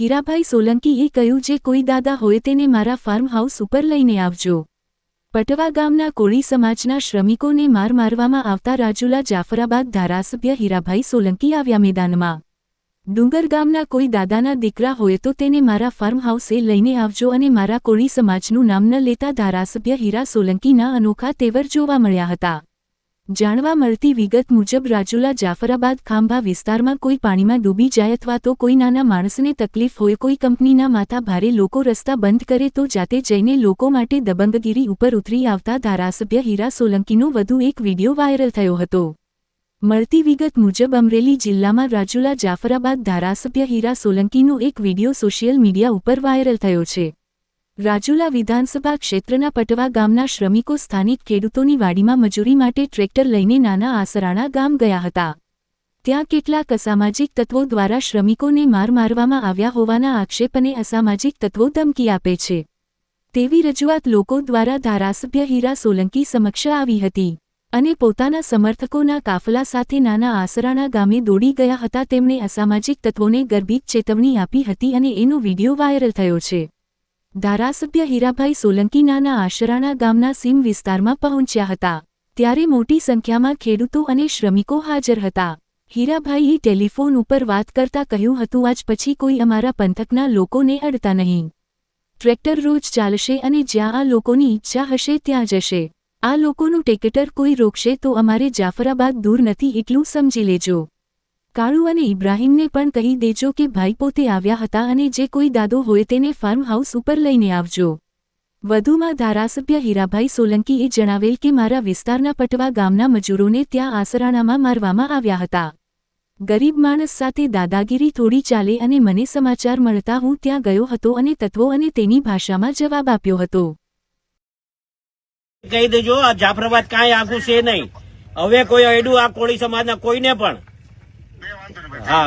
હીરાભાઈ સોલંકીએ કહ્યું જે કોઈ દાદા હોય તેને મારા ફાર્મ હાઉસ ઉપર લઈને આવજો. પટવા ગામના કોળી સમાજના શ્રમિકોને માર મારવામાં આવતા રાજુલા જાફરાબાદ ધારાસભ્ય હીરાભાઈ સોલંકી આવ્યા મેદાનમાં. ડુંગર ગામના કોઈ દાદાના દીકરા હોય તો તેને મારા ફાર્મ હાઉસે લઈને આવજો અને મારા કોળી સમાજનું નામ ન લેતા ધારાસભ્ય હીરા સોલંકીના અનોખા તેવર જોવા મળ્યા હતા. જાણવા મળતી વિગત મુજબ રાજુલા જાફરાબાદ ખાંભા વિસ્તારમાં કોઈ પાણીમાં ડૂબી જાય અથવા તો કોઈ નાના માણસને તકલીફ હોય, કોઈ કંપનીના માથા ભારે લોકો રસ્તા બંધ કરે તો જાતે જઈને લોકો માટે દબંગગીરી ઉપર ઉતરી આવતા ધારાસભ્ય હીરા સોલંકીનો વધુ એક વીડિયો વાયરલ થયો હતો. મળતી વિગત મુજબ અમરેલી જિલ્લામાં રાજુલા જાફરાબાદ ધારાસભ્ય હીરા સોલંકીનો એક વીડિયો સોશિયલ મીડિયા ઉપર વાયરલ થયો છે. રાજુલા વિધાનસભા ક્ષેત્રના પટવા ગામના શ્રમિકો સ્થાનિક ખેડૂતોની વાડીમાં મજૂરી માટે ટ્રેક્ટર લઈને નાના આસરાણા ગામ ગયા હતા. ત્યાં કેટલાક અસામાજિક તત્વો દ્વારા શ્રમિકોને માર મારવામાં આવ્યા હોવાના આક્ષેપ અને અસામાજિક તત્વો ધમકી આપે છે. તેવી રજૂઆત લોકો દ્વારા ધારાસભ્ય હીરા સોલંકી સમક્ષ આવી હતી અને પોતાના સમર્થકોના કાફલા સાથે નાના આસરાણા ગામે દોડી ગયા હતા. તેમણે અસામાજિક તત્વોને ગર્ભિત ચેતવણી આપી હતી અને એનો વીડિયો વાયરલ થયો છે. ધારાસભ્ય હીરાભાઈ સોલંકીનાના આશરાણા ગામના સીમ વિસ્તારમાં પહોંચ્યા હતા. ત્યારે મોટી સંખ્યામાં ખેડૂતો અને શ્રમિકો હાજર હતા. હીરાભાઈએ ટેલિફોન ઉપર વાત કરતા કહ્યું હતું, આજ પછી કોઈ અમારા પંથકના લોકોને અડતા નહીં. ટ્રેક્ટર રોજ ચાલશે અને જ્યાં આ લોકોની ઈચ્છા હશે ત્યાં જશે. આ લોકોનું ટેકેટર કોઈ રોકશે તો અમારે જાફરાબાદ દૂર નથી, એટલું સમજી લેજો. કાળુ અને ઇબ્રાહીમને પણ કહી દેજો કે ભાઈ પોતે આવ્યા હતા અને જે કોઈ દાદો હોય તેને ફાર્મ હાઉસ ઉપર લઈને આવજો. વધુમાં ધારાસભ્ય હીરાભાઈ સોલંકીએ જણાવેલ કે મારા વિસ્તારના પટવા ગામના મજૂરોને ત્યાં આસરાણામાં મારવામાં આવ્યા હતા. ગરીબ માણસ સાથે દાદાગીરી થોડી ચાલે અને મને સમાચાર મળતા હું ત્યાં ગયો હતો અને તત્વો અને તેની ભાષામાં જવાબ આપ્યો હતો. કહી દેજો, આ જાફરાબાદ કાંઈ આખું છે નહીં. હવે કોઈ અડું આ કોળી સમાજના કોઈને પણ હા